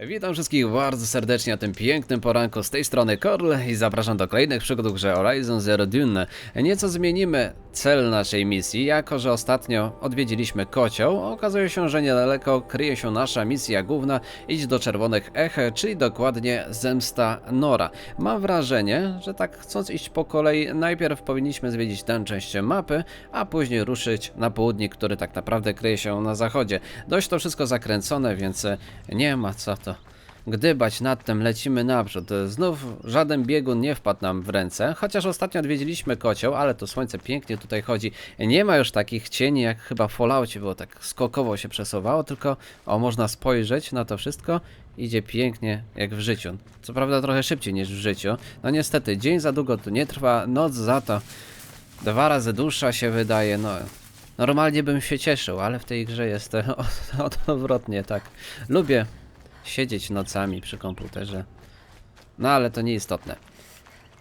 Witam wszystkich bardzo serdecznie na tym pięknym poranku z tej strony Korl i zapraszam do kolejnych przygód w grze Horizon Zero Dawn. Nieco zmienimy cel naszej misji, jako że ostatnio odwiedziliśmy kocioł, okazuje się, że niedaleko kryje się nasza misja główna Idź do Czerwonych Ech, czyli dokładnie Zemsta Nora. Mam wrażenie, że tak chcąc iść po kolei, najpierw powinniśmy zwiedzić tę część mapy, a później ruszyć na południe, który tak naprawdę kryje się na zachodzie. Dość to wszystko zakręcone, więc nie ma co gdybać nad tym, lecimy naprzód. Znów żaden biegun nie wpadł nam w ręce, chociaż ostatnio odwiedziliśmy kocioł, ale to słońce pięknie tutaj chodzi. Nie ma już takich cieni, jak chyba w Falloutie było, tak skokowo się przesuwało, tylko o, można spojrzeć na to wszystko, idzie pięknie jak w życiu. Co prawda trochę szybciej niż w życiu. No niestety, dzień za długo tu nie trwa, noc za to dwa razy dłuższa się wydaje, no... Normalnie bym się cieszył, ale w tej grze jest odwrotnie, tak. Lubię siedzieć nocami przy komputerze. No ale to nieistotne.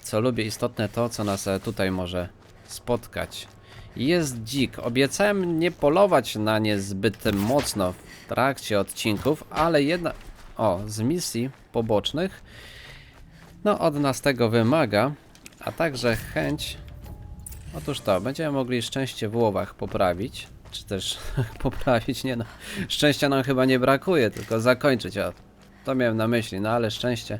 Co lubię istotne to, co nas e, tutaj może spotkać. Jest dzik. Obiecałem nie polować na nie zbyt mocno w trakcie odcinków, ale jedna... O, z misji pobocznych. No, od nas tego wymaga, a także chęć... Otóż to, będziemy mogli szczęście w łowach poprawić. Czy też poprawić, nie no. Szczęścia nam chyba nie brakuje, tylko zakończyć. O, to miałem na myśli, no ale szczęście.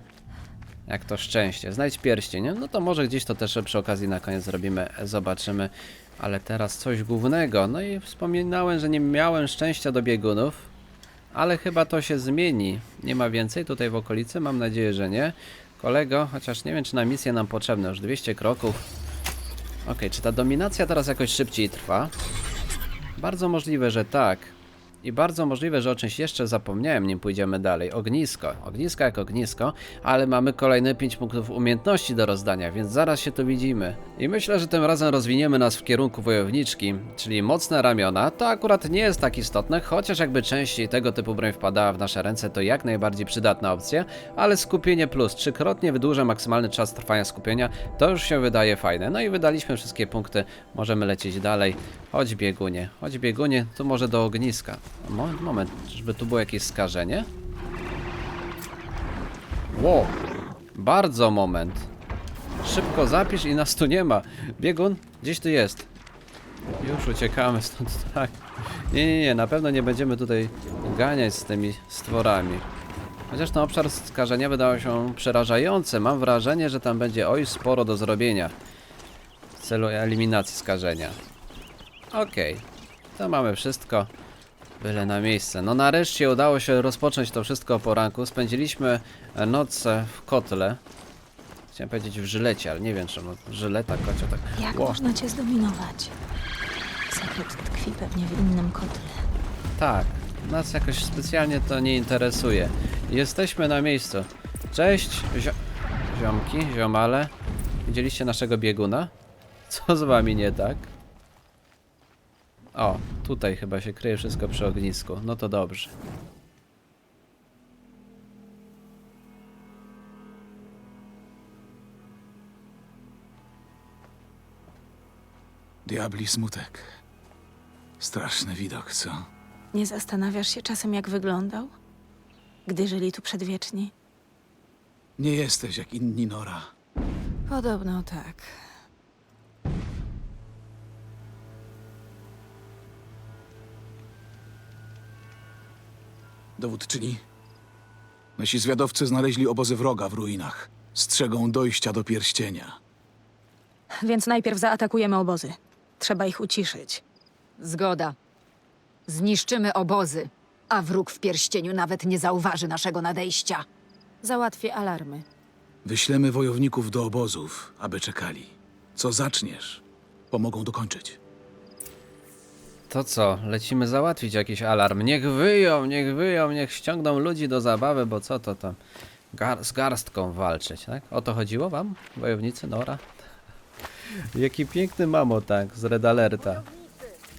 Jak to szczęście? Znajdź pierścień, nie? no to może gdzieś to też przy okazji na koniec zrobimy, zobaczymy. Ale teraz coś głównego. No i wspominałem, że nie miałem szczęścia do biegunów. Ale chyba to się zmieni. Nie ma więcej tutaj w okolicy? Mam nadzieję, że nie. Kolego, chociaż nie wiem, czy na misję nam potrzebne. Już 200 kroków. Okej, czy ta dominacja teraz jakoś szybciej trwa? Bardzo możliwe, że tak. I bardzo możliwe, że o czymś jeszcze zapomniałem, nim pójdziemy dalej. Ognisko. Ognisko jak ognisko, ale mamy kolejne 5 punktów umiejętności do rozdania, więc zaraz się tu widzimy. I myślę, że tym razem rozwiniemy nas w kierunku wojowniczki, czyli mocne ramiona. To akurat nie jest tak istotne, chociaż jakby częściej tego typu broń wpadała w nasze ręce, to jak najbardziej przydatna opcja, ale skupienie plus trzykrotnie wydłuża maksymalny czas trwania skupienia, to już się wydaje fajne. No i wydaliśmy wszystkie punkty, możemy lecieć dalej. Chodź biegunie, chodź biegunie, tu może do ogniska. Moment, moment, żeby tu było jakieś skażenie? Wow, bardzo moment. Szybko zapisz i nas tu nie ma. Biegun, gdzieś tu jest. Już uciekamy stąd, tak. Nie, nie, nie, na pewno nie będziemy tutaj ganiać z tymi stworami. Chociaż ten obszar skażenia wydawał się przerażający. Mam wrażenie, że tam będzie oj sporo do zrobienia. W celu eliminacji skażenia. Okej, to mamy wszystko. Byle na miejsce. No nareszcie udało się rozpocząć to wszystko o poranku. Spędziliśmy noc w kotle. Chciałem powiedzieć w żylecie, ale nie wiem czemu. Żyleta, kocio, tak. Jak Ło. można cię zdominować? Sekret tkwi pewnie w innym kotle. Tak, nas jakoś specjalnie to nie interesuje. Jesteśmy na miejscu. Cześć, zio ziomki, ziomale. Widzieliście naszego bieguna? Co z wami nie tak? O, tutaj chyba się kryje wszystko przy ognisku. No to dobrze. Diabli smutek. Straszny widok, co? Nie zastanawiasz się czasem, jak wyglądał? Gdy żyli tu przedwieczni? Nie jesteś jak inni Nora. Podobno tak. Dowódczyni? Nasi zwiadowcy znaleźli obozy wroga w ruinach. Strzegą dojścia do pierścienia. Więc najpierw zaatakujemy obozy. Trzeba ich uciszyć. Zgoda. Zniszczymy obozy, a wróg w pierścieniu nawet nie zauważy naszego nadejścia. Załatwię alarmy. Wyślemy wojowników do obozów, aby czekali. Co zaczniesz, pomogą dokończyć. To co, lecimy załatwić jakiś alarm. Niech wyją, niech wyją, niech ściągną ludzi do zabawy, bo co to tam? Gar z garstką walczyć, tak? O to chodziło wam, wojownicy Nora? Jaki piękny mamotank z Red Alerta.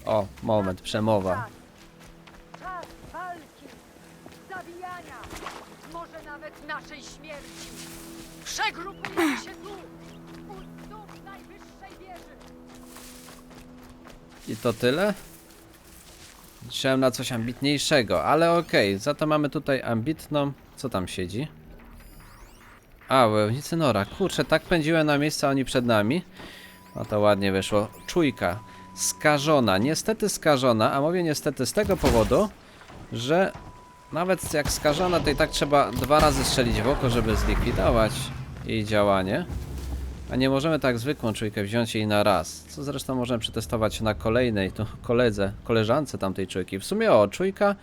O, moment, przemowa. Czas walki, zabijania, może nawet naszej śmierci. Przegrupujemy się tu, u stóp najwyższej wieży. I to tyle? Liczyłem na coś ambitniejszego, ale okej, za to mamy tutaj ambitną Co tam siedzi? A, wojownicy Nora. Kurczę, tak pędziłem na miejsce, a oni przed nami. No to ładnie wyszło. Czujka. Skażona. Niestety skażona, a mówię niestety z tego powodu, że nawet jak skażona, to i tak trzeba dwa razy strzelić w oko, żeby zlikwidować jej działanie. A nie możemy tak zwykłą czujkę wziąć jej na raz. Co zresztą możemy przetestować na kolejnej, to koledze, koleżance tamtej czujki. W sumie o, czujka,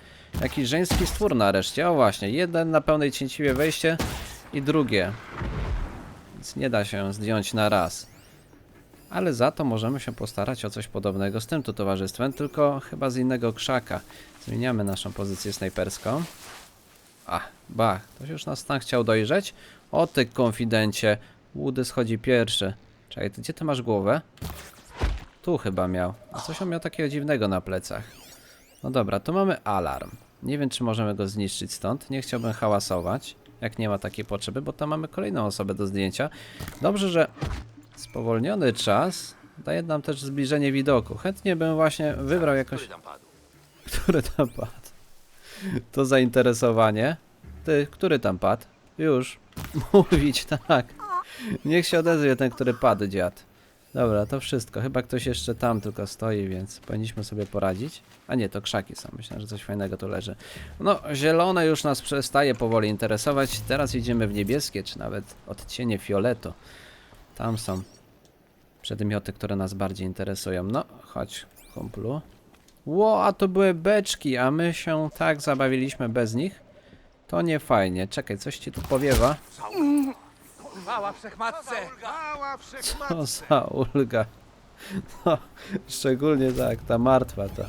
jakiś żeński stwór nareszcie. O właśnie, jeden na pełnej cięciwie wejście i drugie. Więc nie da się zdjąć na raz. Ale za to możemy się postarać o coś podobnego z tym tu towarzystwem, tylko chyba z innego krzaka. Zmieniamy naszą pozycję snajperską. A, bach, ktoś już nas tam chciał dojrzeć? O ty konfidencie, Łudy schodzi pierwszy. Czekaj, ty, gdzie ty masz głowę? Tu chyba miał. A coś on miał takiego dziwnego na plecach. No dobra, tu mamy alarm. Nie wiem, czy możemy go zniszczyć stąd. Nie chciałbym hałasować, jak nie ma takiej potrzeby, bo tam mamy kolejną osobę do zdjęcia. Dobrze, że spowolniony czas daje nam też zbliżenie widoku. Chętnie bym właśnie wybrał jakoś... Który tam padł? To zainteresowanie. Ty, który tam padł? Już. Mówić, tak. Niech się odezwie ten, który padł, dziad. Dobra, to wszystko. Chyba ktoś jeszcze tam tylko stoi, więc powinniśmy sobie poradzić. A nie, to krzaki są. Myślę, że coś fajnego tu leży. No, zielone już nas przestaje powoli interesować. Teraz idziemy w niebieskie, czy nawet odcienie fioletu. Tam są przedmioty, które nas bardziej interesują. No, chodź, kumplu. Ło, a to były beczki, a my się tak zabawiliśmy bez nich. To nie fajnie. Czekaj, coś ci tu powiewa. Chwała wszechmatce! Co za ulga. No, szczególnie tak, ta martwa to.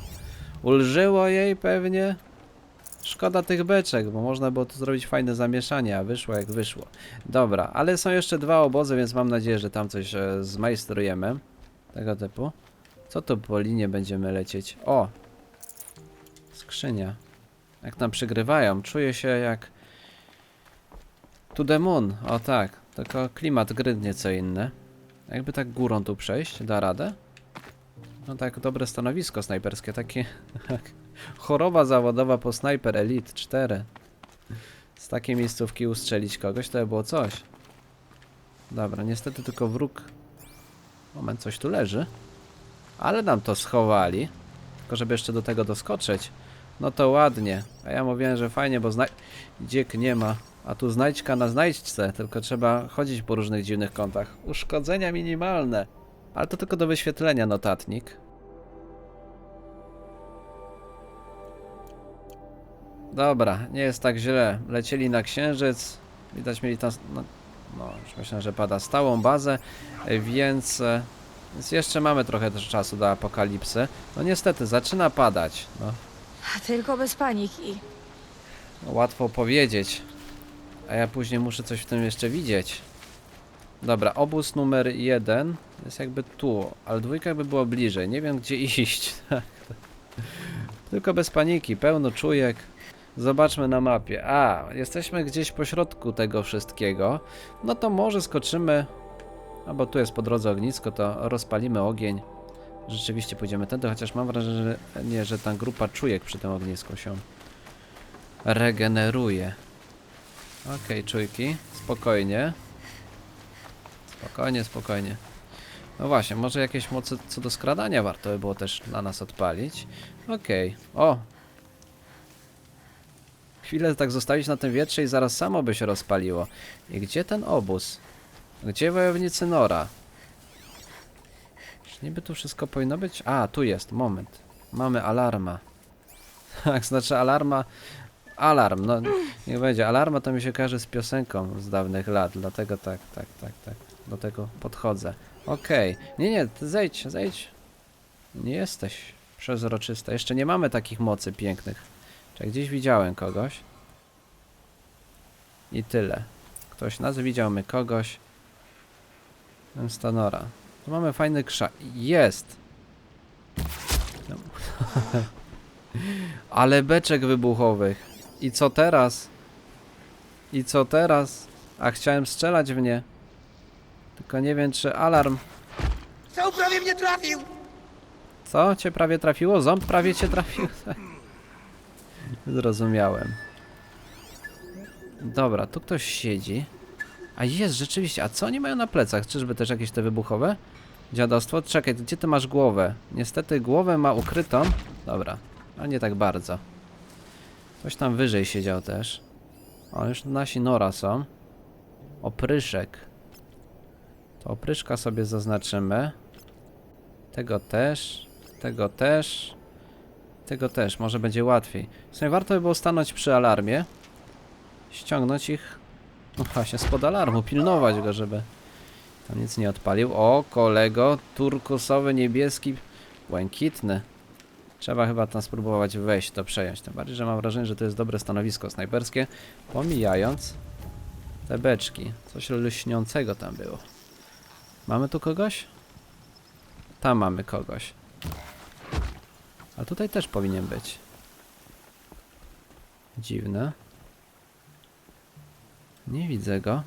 Ulżyło jej pewnie. Szkoda tych beczek, bo można było tu zrobić fajne zamieszanie, a wyszło jak wyszło. Dobra, ale są jeszcze dwa obozy, więc mam nadzieję, że tam coś e, zmajstrujemy. Tego typu. Co to po linie będziemy lecieć? O! Skrzynia. Jak nam przygrywają, czuję się jak... To the moon, o tak. Tylko klimat gry nieco inny. Jakby tak górą tu przejść, da radę? No tak, dobre stanowisko snajperskie, takie choroba zawodowa po Sniper Elite 4. Z takiej miejscówki ustrzelić kogoś, to by było coś. Dobra, niestety tylko wróg... Moment, coś tu leży. Ale nam to schowali. Tylko żeby jeszcze do tego doskoczyć. No to ładnie. A ja mówiłem, że fajnie, bo zna... Dziek nie ma. A tu znajdźka na znajdźce, tylko trzeba chodzić po różnych dziwnych kątach. Uszkodzenia minimalne. Ale to tylko do wyświetlenia notatnik. Dobra, nie jest tak źle. Lecieli na księżyc. Widać mieli tam. No, no już myślę, że pada stałą bazę, więc. e, Więc jeszcze mamy trochę czasu do apokalipsy. No niestety, zaczyna padać. No, Tylko bez paniki. no łatwo powiedzieć. A ja później muszę coś w tym jeszcze widzieć. Dobra, obóz numer jeden jest jakby tu, ale dwójka jakby było bliżej. Nie wiem gdzie iść. tak. Tylko bez paniki, pełno czujek. Zobaczmy na mapie. A, jesteśmy gdzieś po środku tego wszystkiego. No to może skoczymy. Albo tu jest po drodze ognisko, to rozpalimy ogień. Rzeczywiście pójdziemy tędy, chociaż mam wrażenie, że, nie, że ta grupa czujek przy tym ognisku się regeneruje. Okej, czujki, spokojnie. Spokojnie, spokojnie. No właśnie, może jakieś moce co do skradania warto by było też na nas odpalić. Okej, o! Chwilę tak zostawić na tym wietrze i zaraz samo by się rozpaliło. I gdzie ten obóz? Gdzie wojownicy Nora? Czy niby tu wszystko powinno być? A, tu jest, moment. Mamy alarma. Tak, znaczy alarma... Alarm, no niech będzie. Alarma to mi się kojarzy z piosenką z dawnych lat, dlatego tak, tak, tak, tak. Do tego podchodzę. Okej. Nie, nie, zejdź, zejdź. Nie jesteś przezroczysta. Jeszcze nie mamy takich mocy pięknych. Czy gdzieś widziałem kogoś? I tyle. Ktoś nas widział, my kogoś. Stanora. Tu mamy fajny krzak. Jest! No. Ale beczek wybuchowych. I co teraz? I co teraz? A chciałem strzelać w nie. Tylko nie wiem, czy alarm. Co prawie mnie trafił? Co? Cię prawie trafiło? Ząb prawie cię trafił? Zrozumiałem. Dobra, tu ktoś siedzi. A jest, rzeczywiście. A co oni mają na plecach? Czyżby też jakieś te wybuchowe? Dziadostwo? Czekaj, gdzie ty masz głowę? Niestety głowę ma ukrytą. Dobra, ale nie tak bardzo. Ktoś tam wyżej siedział też. O, już nasi nora są. Opryszek. To opryszka sobie zaznaczymy. Tego też. Tego też. Tego też, może będzie łatwiej. W sumie warto by było stanąć przy alarmie. Ściągnąć ich. No właśnie, spod alarmu, pilnować go, żeby tam nic nie odpalił. O, kolego, turkusowy, niebieski, błękitny. Trzeba chyba tam spróbować wejść, to przejąć. Tym bardziej, że mam wrażenie, że to jest dobre stanowisko snajperskie. Pomijając te beczki. Coś lśniącego tam było. Mamy tu kogoś? Tam mamy kogoś. A tutaj też powinien być. Dziwne. Nie widzę go.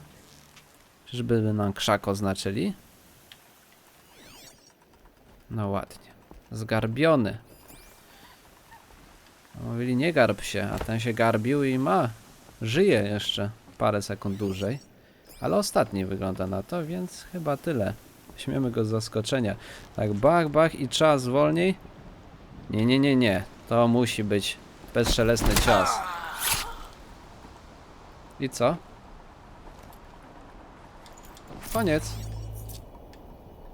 Czyżby nam krzak oznaczyli? No ładnie. Zgarbiony. Mówili nie garb się, a ten się garbił i ma. Żyje jeszcze parę sekund dłużej. Ale ostatni wygląda na to, więc chyba tyle. Weźmiemy go z zaskoczenia. Tak, bach, bach i czas wolniej. Nie, nie, nie, nie. To musi być bezszelestny cios. I co? Koniec.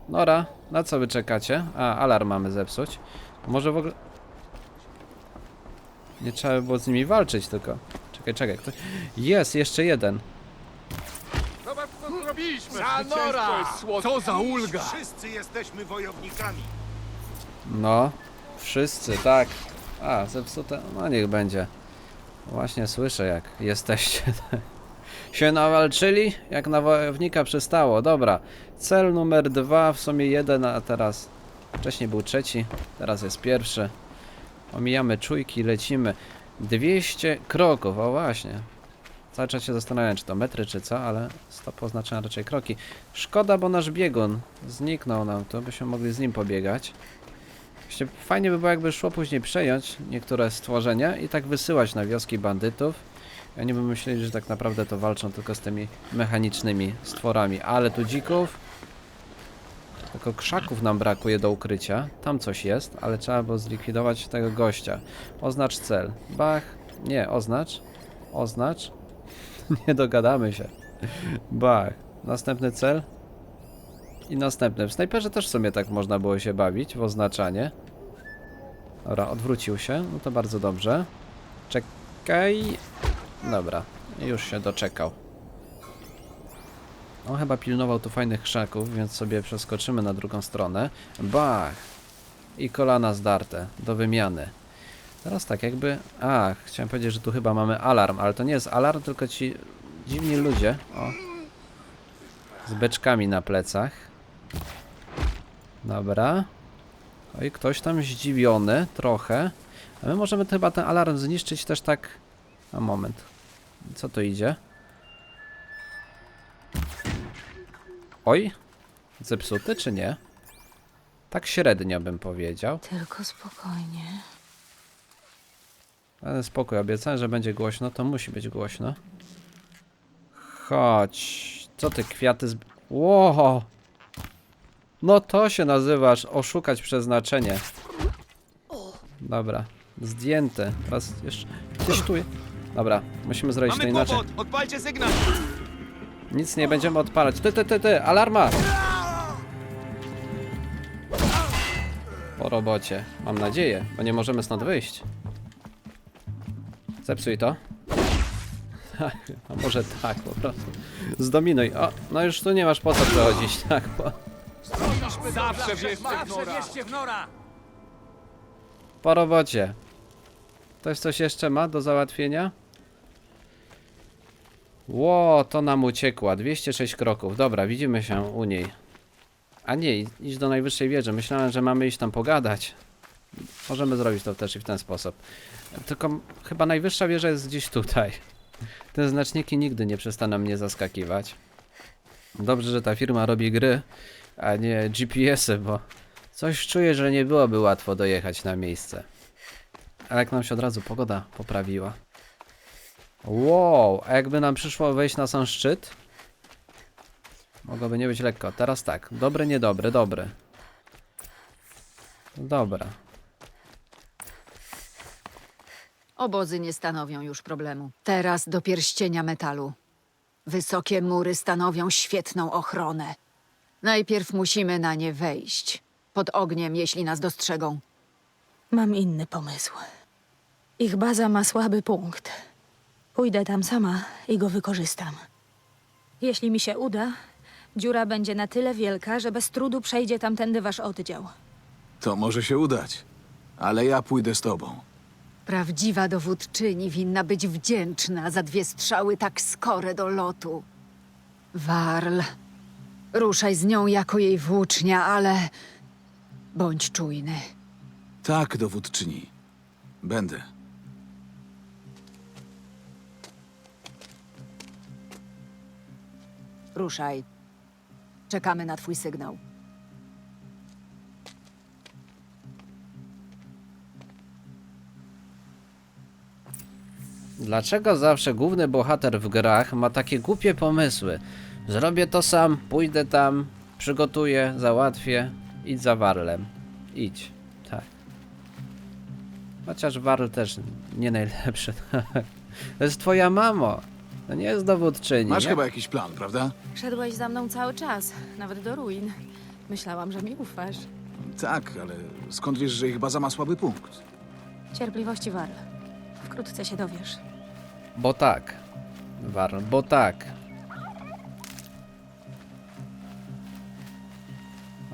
Nora, na co wy czekacie? A, alarm mamy zepsuć. Może w ogóle... Nie trzeba by było z nimi walczyć tylko. Czekaj, czekaj, ktoś... Jest, jeszcze jeden. Zobacz, co zrobiliśmy! Za Nora! Co za ulga! Wszyscy jesteśmy wojownikami. No, wszyscy, tak. A, zepsute, no niech będzie. Właśnie słyszę, jak jesteście. się nawalczyli, jak na wojownika przystało. Dobra, cel numer dwa, w sumie jeden, a teraz wcześniej był trzeci, teraz jest pierwszy. Omijamy czujki, lecimy. 200 kroków, o właśnie. Cały czas się zastanawiałem, czy to metry, czy co, ale stop oznacza raczej kroki. Szkoda, bo nasz biegun zniknął nam tu, byśmy mogli z nim pobiegać. Właśnie fajnie by było, jakby szło później przejąć niektóre stworzenia i tak wysyłać na wioski bandytów. Oni by myśleli, że tak naprawdę to walczą tylko z tymi mechanicznymi stworami. Ale tu dzików. Tylko krzaków nam brakuje do ukrycia. Tam coś jest, ale trzeba było zlikwidować tego gościa. Oznacz cel. Bach. Nie, oznacz. Oznacz. Nie dogadamy się. Bach. Następny cel. I następny. W snajperze też w sumie tak można było się bawić w oznaczanie. Dobra, odwrócił się. No to bardzo dobrze. Czekaj. Dobra, już się doczekał. On chyba pilnował tu fajnych krzaków, więc sobie przeskoczymy na drugą stronę. Bach! I kolana zdarte, do wymiany. Teraz tak jakby... A, chciałem powiedzieć, że tu chyba mamy alarm, ale to nie jest alarm, tylko ci dziwni ludzie. O. Z beczkami na plecach. Dobra. Oj, ktoś tam zdziwiony trochę. A my możemy chyba ten alarm zniszczyć też tak... A moment. Co to idzie? Oj. Zepsuty czy nie? Tak średnio bym powiedział. Tylko spokojnie. Ale spokój, obiecałem, że będzie głośno, to musi być głośno. Chodź. Co ty, kwiaty z... Ło! No to się nazywasz oszukać przeznaczenie. Dobra, zdjęte. Teraz jeszcze... Gdzieś tu Dobra, musimy zrobić to Mamy inaczej. kłopot! Odpalcie sygnał! Nic nie będziemy odpalać. Ty, ty, ty, ty, alarma! Po robocie. Mam nadzieję, bo nie możemy stąd wyjść. Zepsuj to. A może tak po prostu. Zdominuj. O, no już tu nie masz po co przechodzić, tak? Bo Zawsze wierzcie w Nora! wierzcie w Nora! po robocie. Ktoś coś jeszcze ma do załatwienia? Ło, to nam uciekła. 206 kroków. Dobra, widzimy się u niej. A nie, idź do najwyższej wieży. Myślałem, że mamy iść tam pogadać. Możemy zrobić to też i w ten sposób. Tylko chyba najwyższa wieża jest gdzieś tutaj. Te znaczniki nigdy nie przestaną mnie zaskakiwać. Dobrze, że ta firma robi gry, a nie GPS-y, bo coś czuję, że nie byłoby łatwo dojechać na miejsce. Ale jak nam się od razu pogoda poprawiła. Wow, a jakby nam przyszło wejść na sam szczyt? Mogłoby nie być lekko. Teraz tak. Dobre, niedobre, dobre. Dobra. Obozy nie stanowią już problemu. Teraz do pierścienia metalu. Wysokie mury stanowią świetną ochronę. Najpierw musimy na nie wejść. Pod ogniem, jeśli nas dostrzegą. Mam inny pomysł. Ich baza ma słaby punkt. Pójdę tam sama i go wykorzystam. Jeśli mi się uda, dziura będzie na tyle wielka, że bez trudu przejdzie tamtędy wasz oddział. To może się udać. Ale ja pójdę z tobą. Prawdziwa dowódczyni winna być wdzięczna za dwie strzały tak skore do lotu. Warl, ruszaj z nią jako jej włócznia, ale bądź czujny. Tak, dowódczyni. Będę. Ruszaj. Czekamy na twój sygnał. Dlaczego zawsze główny bohater w grach ma takie głupie pomysły? Zrobię to sam, pójdę tam, przygotuję, załatwię, idź za Warlem. Idź. Tak. Chociaż Warl też nie najlepszy. To jest twoja mamo. To nie jest dowódczyni. Masz Jak- chyba jakiś plan, prawda? Szedłeś za mną cały czas, nawet do ruin. Myślałam, że mi ufasz. Tak, ale skąd wiesz, że ich baza ma słaby punkt? Cierpliwości, Warl. Wkrótce się dowiesz. Bo tak. Warl, bo tak.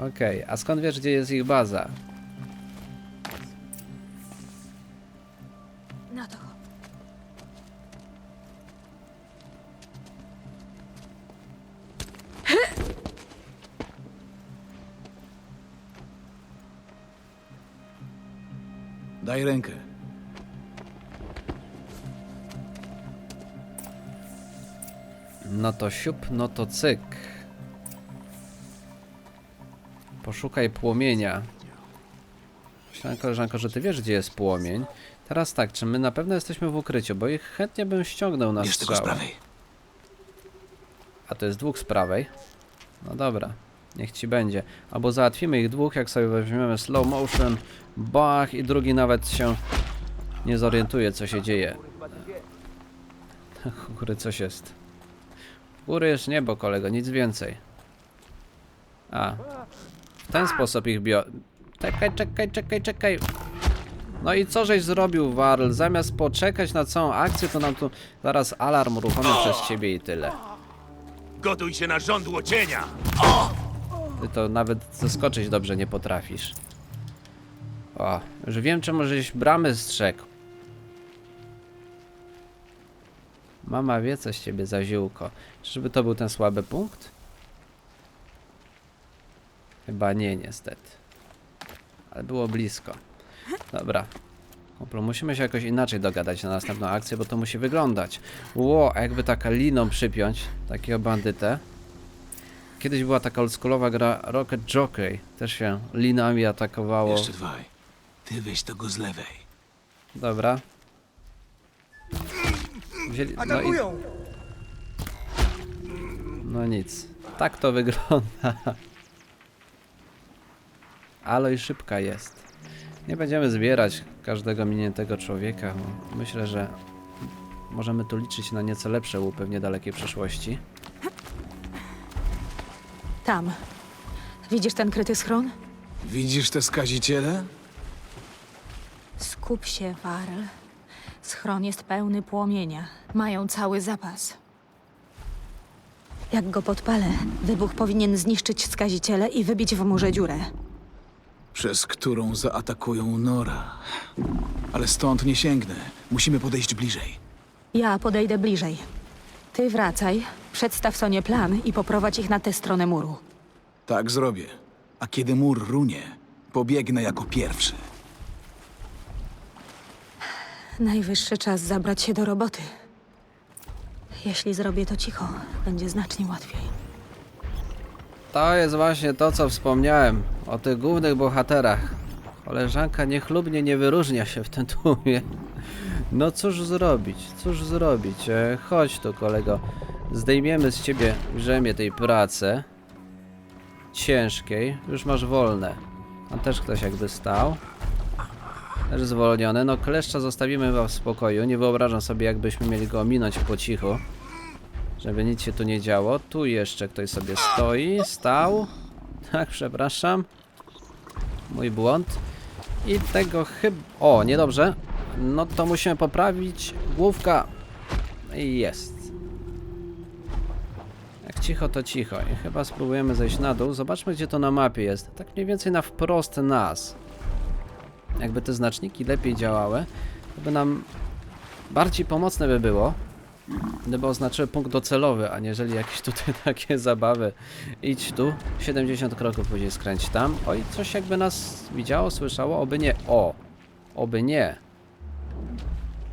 Okej, a skąd wiesz, gdzie jest ich baza? Daj rękę. No to siup, no to cyk. Poszukaj płomienia. Myślałem, koleżanko, że ty wiesz, gdzie jest płomień. Teraz tak, czy my na pewno jesteśmy w ukryciu, bo ich chętnie bym ściągnął na Bierz tego z strzał. prawej. A to jest dwóch z prawej. No dobra, niech ci będzie. Albo załatwimy ich dwóch, jak sobie weźmiemy slow motion, bach i drugi nawet się nie zorientuje, co się dzieje. Góry, coś jest. Góry jest niebo, kolego, nic więcej. A, w ten sposób ich bio... Czekaj, czekaj, czekaj, czekaj. No i co żeś zrobił, Warl? Zamiast poczekać na całą akcję, to nam tu zaraz alarm uruchomił przez ciebie i tyle. Gotuj się na żądło cienia! Ty to nawet zaskoczyć dobrze nie potrafisz. O, już wiem czemu żeś bramy strzegł. Mama wie coś ciebie za ziółko. Czyżby to był ten słaby punkt? Chyba nie, niestety. Ale było blisko. Dobra. Kumplu, musimy się jakoś inaczej dogadać na następną akcję, bo to musi wyglądać. Ło, jakby taka liną przypiąć takiego bandytę. Kiedyś była taka oldschoolowa gra Rocket Jockey. Też się linami atakowało. Jeszcze dwaj. Ty weź tego z lewej. Dobra. Wzięli... No, i... no nic. Tak to wygląda. Ale i szybka jest. Nie będziemy zbierać każdego miniętego człowieka. bo Myślę, że możemy tu liczyć na nieco lepsze łupy w niedalekiej przyszłości. Tam. Widzisz ten kryty schron? Widzisz te skaziciele? Skup się, Warl. Schron jest pełny płomienia. Mają cały zapas. Jak go podpalę, wybuch powinien zniszczyć skaziciele i wybić w murze dziurę. Przez którą zaatakują Nora. Ale stąd nie sięgnę. Musimy podejść bliżej. Ja podejdę bliżej. Ty wracaj, przedstaw Sonie plan i poprowadź ich na tę stronę muru. Tak zrobię. A kiedy mur runie, pobiegnę jako pierwszy. Najwyższy czas zabrać się do roboty. Jeśli zrobię to cicho, będzie znacznie łatwiej. To jest właśnie to, co wspomniałem o tych głównych bohaterach. Koleżanka niechlubnie nie wyróżnia się w tym tłumie. No cóż zrobić, cóż zrobić? E, chodź tu kolego, zdejmiemy z ciebie brzemię tej pracy ciężkiej, już masz wolne. Tam też ktoś jakby stał. Też zwolniony. No kleszcza zostawimy w spokoju. Nie wyobrażam sobie jakbyśmy mieli go ominąć po cichu. Żeby nic się tu nie działo. Tu jeszcze ktoś sobie stoi, stał. Tak, przepraszam. Mój błąd. I tego chyba... O, niedobrze. No to musimy poprawić. Główka. Jest. Jak cicho, to cicho. I chyba spróbujemy zejść na dół. Zobaczmy, gdzie to na mapie jest. Tak mniej więcej na wprost nas. Jakby te znaczniki lepiej działały, to by nam bardziej pomocne by było, gdyby oznaczyły punkt docelowy, a jeżeli jakieś tutaj takie zabawy. Idź tu, 70 kroków później skręć tam. Oj, coś jakby nas widziało, słyszało, oby nie. O! Oby nie.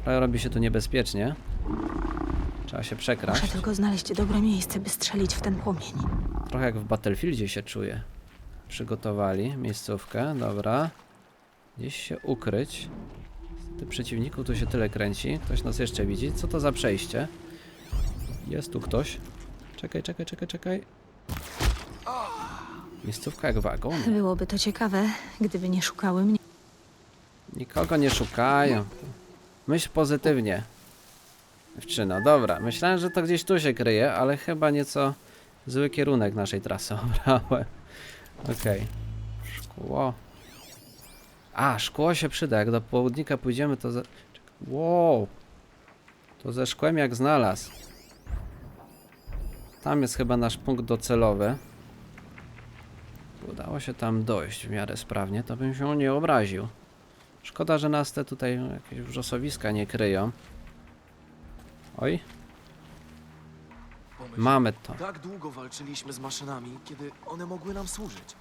Ale robi się tu niebezpiecznie. Trzeba się przekraść. Muszę tylko znaleźć dobre miejsce, by strzelić w ten płomień. Trochę jak w Battlefieldzie się czuję. Przygotowali miejscówkę, dobra. Gdzieś się ukryć. Ty przeciwników tu się tyle kręci. Ktoś nas jeszcze widzi. Co to za przejście? Jest tu ktoś. Czekaj, czekaj, czekaj, czekaj. Miejscówka jak wagon. Byłoby to ciekawe, gdyby nie szukały mnie. Nikogo nie szukają. Myśl pozytywnie. Dziewczyno, dobra. Myślałem, że to gdzieś tu się kryje, ale chyba nieco zły kierunek naszej trasy obrałem. Okej. Szkło. A, szkło się przyda. Jak do południka pójdziemy, to ze... Wow. To ze szkłem jak znalazł. Tam jest chyba nasz punkt docelowy. Udało się tam dojść w miarę sprawnie, to bym się nie obraził. Szkoda, że nas te tutaj jakieś wrzosowiska nie kryją. Oj. Mamy to. Tak długo walczyliśmy z maszynami, kiedy one mogły nam służyć.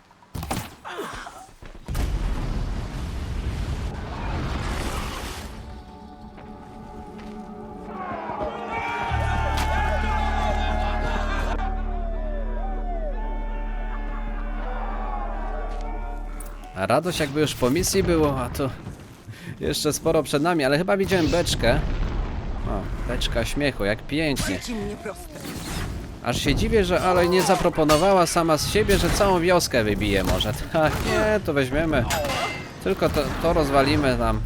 A radość jakby już po misji było, a to jeszcze sporo przed nami, ale chyba widziałem beczkę. O, beczka śmiechu, jak pięknie. Aż się dziwię, że Aloy nie zaproponowała sama z siebie, że całą wioskę wybije może. Tak, nie, to weźmiemy. Tylko to, to rozwalimy tam.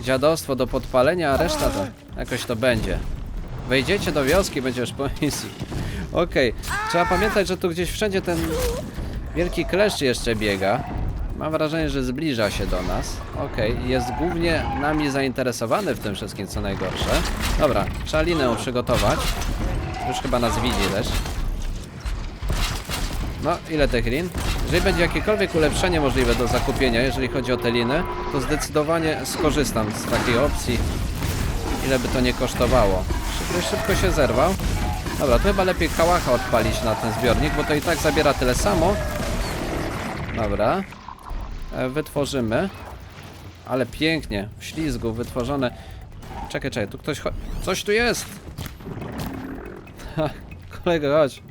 Dziadostwo do podpalenia, a reszta to jakoś to będzie. Wejdziecie do wioski, będzie już po misji. Okej, trzeba pamiętać, że tu gdzieś wszędzie ten wielki kleszcz jeszcze biega. Mam wrażenie, że zbliża się do nas. Okej, jest głównie nami zainteresowany w tym wszystkim, co najgorsze. Dobra, trzeba linę przygotować. Już chyba nas widzi też. No, ile tych lin? Jeżeli będzie jakiekolwiek ulepszenie możliwe do zakupienia, jeżeli chodzi o te liny, to zdecydowanie skorzystam z takiej opcji, ile by to nie kosztowało. Szybko, szybko się zerwał. Dobra, to chyba lepiej kałacha odpalić na ten zbiornik, bo to i tak zabiera tyle samo. Dobra. E, Wytworzymy. Ale pięknie, w ślizgu wytworzone. Czekaj, czekaj, tu ktoś cho- Coś tu jest! Ha, kolego, chodź.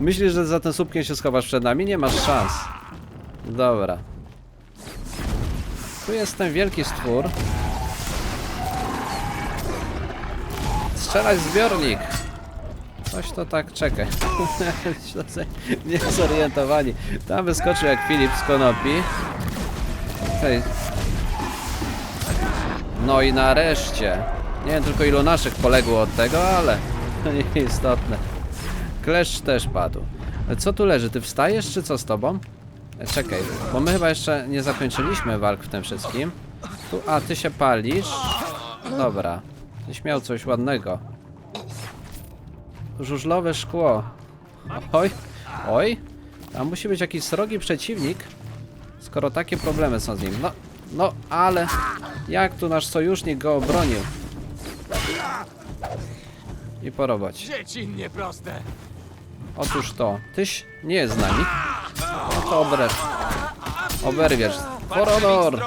Myślisz, że za tym słupkiem się schowasz przed nami? Nie masz szans. Dobra. Tu jest ten wielki stwór. Strzelać zbiornik. Coś to tak czekaj. Nie zorientowani. Tam wyskoczył jak Filip z konopi. Hej. No i nareszcie. Nie wiem tylko ilu naszych poległo od tego, ale to nieistotne. Kleszcz też padł. Co tu leży? Ty wstajesz, czy co z tobą? E, Czekaj, bo my chyba jeszcze nie zakończyliśmy walk w tym wszystkim. Tu, a, ty się palisz. Dobra. Tyś miał coś ładnego. Żużlowe szkło. Oj, oj. Tam musi być jakiś srogi przeciwnik, skoro takie problemy są z nim. No, no, ale jak tu nasz sojusznik go obronił? I po robocie. Dziecinnie proste. Otóż to. Tyś nie jest z nami. No to obrę. Oberwiesz. Forodor!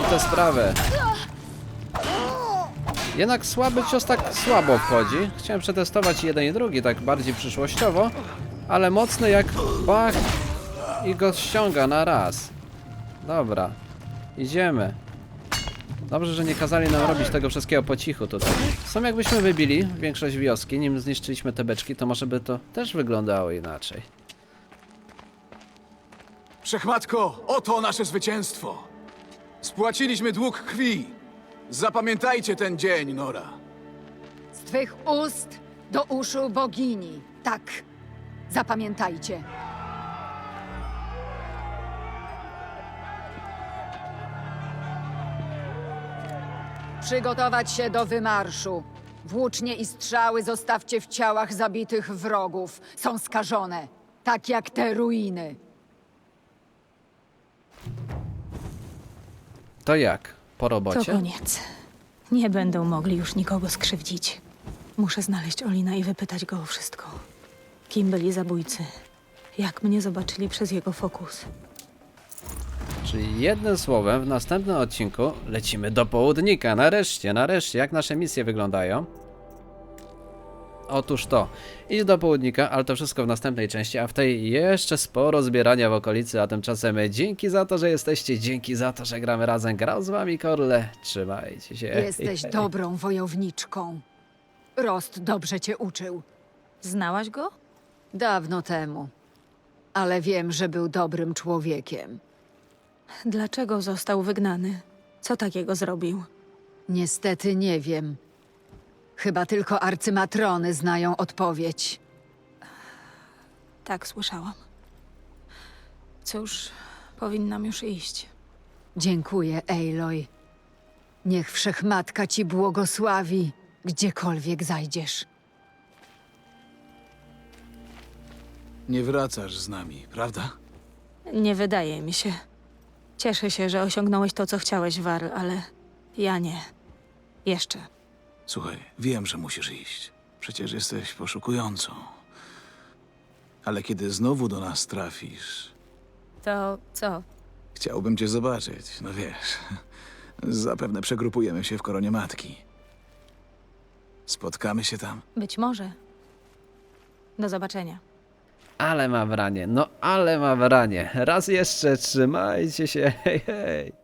I tę sprawę. Jednak słaby cios tak słabo wchodzi. Chciałem przetestować jeden i drugi, tak bardziej przyszłościowo. Ale mocny jak bach i go ściąga na raz. Dobra. Idziemy. Dobrze, że nie kazali nam robić tego wszystkiego po cichu tutaj. Są jakbyśmy wybili większość wioski, nim zniszczyliśmy te beczki, to może by to też wyglądało inaczej. Wszechmatko, oto nasze zwycięstwo. Spłaciliśmy dług krwi. Zapamiętajcie ten dzień, Nora. Z twych ust do uszu bogini. Tak. Zapamiętajcie. Przygotować się do wymarszu. Włócznie i strzały zostawcie w ciałach zabitych wrogów. Są skażone, tak jak te ruiny. To jak? Po To robocie? koniec. Nie będą mogli już nikogo skrzywdzić. Muszę znaleźć Olina i wypytać go o wszystko. Kim byli zabójcy? Jak mnie zobaczyli przez jego fokus? Czyli jednym słowem, w następnym odcinku lecimy do południka. Nareszcie, nareszcie, jak nasze misje wyglądają? Otóż to, idź do południka, ale to wszystko w następnej części, a w tej jeszcze sporo zbierania w okolicy, a tymczasem dzięki za to, że jesteście, dzięki za to, że gramy razem. Grał z wami Korle, trzymajcie się. Jesteś dobrą wojowniczką. Rost dobrze cię uczył. Znałaś go? Dawno temu. Ale wiem, że był dobrym człowiekiem. Dlaczego został wygnany? Co takiego zrobił? Niestety nie wiem. Chyba tylko arcymatrony znają odpowiedź. Tak, słyszałam. Cóż, powinnam już iść. Dziękuję, Aloy. Niech wszechmatka ci błogosławi, gdziekolwiek zajdziesz. Nie wracasz z nami, prawda? Nie wydaje mi się. Cieszę się, że osiągnąłeś to, co chciałeś, War, ale ja nie. Jeszcze. Słuchaj, wiem, że musisz iść. Przecież jesteś poszukującą. Ale kiedy znowu do nas trafisz, To co? chciałbym cię zobaczyć. No wiesz, zapewne przegrupujemy się w koronie matki. Spotkamy się tam. Być może. Do zobaczenia. Ale ma wranie, no ale ma wranie. Raz jeszcze, trzymajcie się, hej hej.